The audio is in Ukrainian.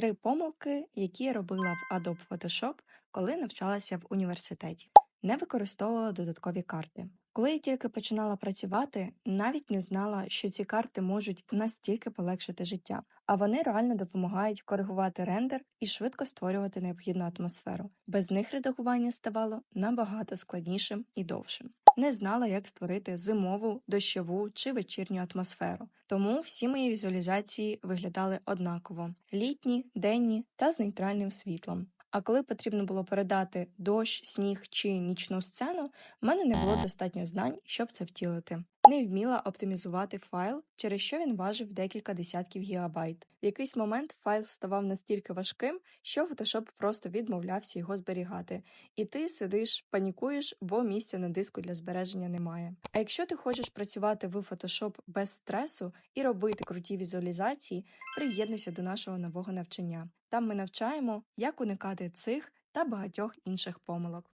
Три помилки, які я робила в Adobe Photoshop, коли навчалася в університеті. Не використовувала додаткові карти. Коли я тільки починала працювати, навіть не знала, що ці карти можуть настільки полегшити життя, а вони реально допомагають коригувати рендер і швидко створювати необхідну атмосферу. Без них редагування ставало набагато складнішим і довшим. Не знала, як створити зимову, дощову чи вечірню атмосферу. Тому всі мої візуалізації виглядали однаково: літні, денні та з нейтральним світлом. А коли потрібно було передати дощ, сніг чи нічну сцену, в мене не було достатньо знань, щоб це втілити. Не вміла оптимізувати файл, через що він важив декілька десятків гігабайт. В якийсь момент файл ставав настільки важким, що Photoshop просто відмовлявся його зберігати. І ти сидиш, панікуєш, бо місця на диску для збереження немає. А якщо ти хочеш працювати в Photoshop без стресу і робити круті візуалізації, приєднуйся до нашого нового навчання. Там ми навчаємо, як уникати цих та багатьох інших помилок.